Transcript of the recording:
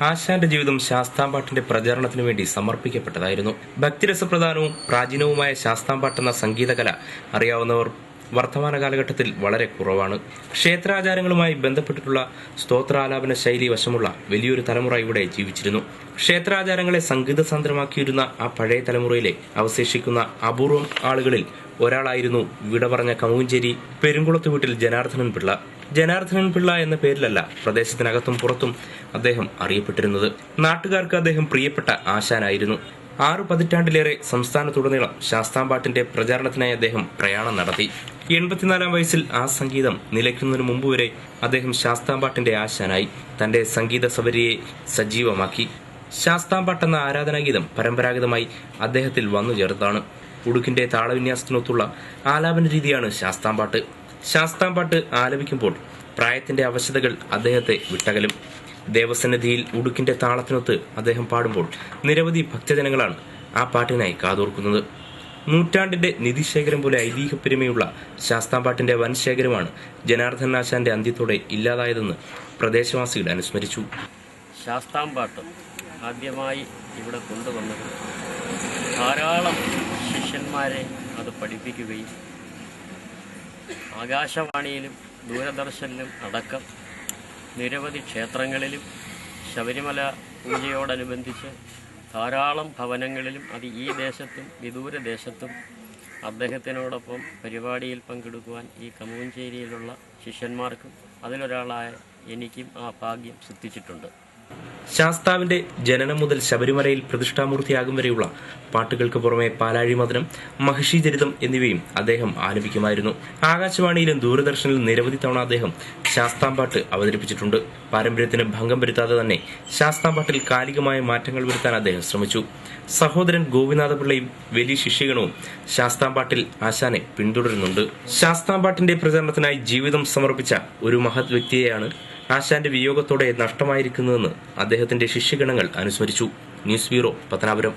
ആശാന്റെ ജീവിതം ശാസ്താംപാട്ടിന്റെ പ്രചാരണത്തിനു വേണ്ടി സമർപ്പിക്കപ്പെട്ടതായിരുന്നു. ഭക്തിരസപ്രധാനവും പ്രാചീനവുമായ ശാസ്താംപാട്ട് എന്ന സംഗീതകല അറിയാവുന്നവർ വർത്തമാന കാലഘട്ടത്തിൽ വളരെ കുറവാണ്. ക്ഷേത്രാചാരങ്ങളുമായി ബന്ധപ്പെട്ടിട്ടുള്ള സ്തോത്രാലാപന ശൈലി വശമുള്ള വലിയൊരു തലമുറ ഇവിടെ ജീവിച്ചിരുന്നു. ക്ഷേത്രാചാരങ്ങളെ സംഗീതസാന്ദ്രമാക്കിയിരുന്ന ആ പഴയ തലമുറയിലെ അവശേഷിക്കുന്ന അപൂർവം ആളുകളിൽ ഒരാളായിരുന്നു വിട പറഞ്ഞ കമുഞ്ചേരി പെരുങ്കുളത്ത് വീട്ടിൽ ജനാർദ്ദനൻ പിള്ള. ജനാർദ്ദനൻ പിള്ള എന്ന പേരിലല്ല പ്രദേശത്തിനകത്തും പുറത്തും അദ്ദേഹം അറിയപ്പെട്ടിരുന്നത്. നാട്ടുകാർക്ക് അദ്ദേഹം പ്രിയപ്പെട്ട ആശാനായിരുന്നു. ആറു പതിറ്റാണ്ടിലേറെ സംസ്ഥാനത്തുടനീളം ശാസ്താംപാട്ടിന്റെ പ്രചാരണത്തിനായി അദ്ദേഹം പ്രയാണം നടത്തി. എൺപത്തിനാലാം വയസ്സിൽ ആ സംഗീതം നിലയ്ക്കുന്നതിനു മുമ്പ് വരെ അദ്ദേഹം ശാസ്താംപാട്ടിന്റെ ആശാനായി തന്റെ സംഗീത സബരിയെ സജീവമാക്കി. ശാസ്താംപാട്ട് എന്ന ആരാധനാഗീതം പരമ്പരാഗതമായി അദ്ദേഹത്തിൽ വന്നു ചേർത്താണ് ഉടുക്കിന്റെ താളവിന്യാസത്തിനൊത്തുള്ള ആലാപന രീതിയാണ് ശാസ്താംപാട്ട്. ശാസ്താംപാട്ട് ആലപിക്കുമ്പോൾ പ്രായത്തിന്റെ അവശതകൾ അദ്ദേഹത്തെ വിട്ടകലും. ദേവസന്നിധിയിൽ ഉടുക്കിന്റെ താളത്തിനൊത്ത് അദ്ദേഹം പാടുമ്പോൾ നിരവധി ഭക്തജനങ്ങളാണ് ആ പാട്ടിനായി കാതോർക്കുന്നത്. നൂറ്റാണ്ടിന്റെ നിധിശേഖരം പോലെ ഐതിഹ്യ പെരുമയുള്ള ശാസ്താംപാട്ടിന്റെ വൻശേഖരമാണ് ജനാർദ്ദൻ ആശാന്റെ അന്ത്യത്തോടെ ഇല്ലാതായതെന്ന് പ്രദേശവാസികൾ അനുസ്മരിച്ചു. ശാസ്താംപാട്ട് ആദ്യമായി ഇവിടെ കൊണ്ടുവന്നത് ധാരാളം ശിഷ്യന്മാരെ അത് പഠിപ്പിക്കുകയും ആകാശവാണിയിലും ദൂരദർശനിലും അടക്കം നിരവധി ക്ഷേത്രങ്ങളിലും ശബരിമല പൂജയോടനുബന്ധിച്ച് ധാരാളം ഭവനങ്ങളിലും അത് ഈ ദേശത്തും വിദൂര ദേശത്തും അദ്ദേഹത്തിനോടൊപ്പം പരിപാടിയിൽ പങ്കെടുക്കുവാൻ ഈ കമുവഞ്ചേരിയിലുള്ള ശിഷ്യന്മാർക്കും അതിലൊരാളായ എനിക്കും ആ ഭാഗ്യം സിദ്ധിച്ചിട്ടുണ്ട്. ശാസ്താവിന്റെ ജനനം മുതൽ ശബരിമലയിൽ പ്രതിഷ്ഠാമൂർത്തിയാകും വരെയുള്ള പാട്ടുകൾക്ക് പുറമെ പാലാഴി മദനം മഹിഷി ചരിതം എന്നിവയും അദ്ദേഹം ആലപിക്കുമായിരുന്നു. ആകാശവാണിയിലും ദൂരദർശനിലും നിരവധി തവണ അദ്ദേഹം ശാസ്താംപാട്ട് അവതരിപ്പിച്ചിട്ടുണ്ട്. പാരമ്പര്യത്തിന് ഭംഗം വരുത്താതെ തന്നെ ശാസ്താംപാട്ടിൽ കാലികമായ മാറ്റങ്ങൾ വരുത്താൻ അദ്ദേഹം ശ്രമിച്ചു. സഹോദരൻ ഗോപിനാഥപിള്ളയും വലിയ ശിഷ്യഗണവും ശാസ്താംപാട്ടിൽ ആശാനെ പിന്തുടരുന്നുണ്ട്. ശാസ്താംപാട്ടിന്റെ പ്രചരണത്തിനായി ജീവിതം സമർപ്പിച്ച ഒരു മഹത് വ്യക്തിയെയാണ് ആശാന്റെ വിയോഗത്തോടെ നഷ്ടമായിരിക്കുന്നതെന്ന് അദ്ദേഹത്തിന്റെ ശിഷ്യഗണങ്ങൾ അനുസ്മരിച്ചു. News bureau Pathanapuram.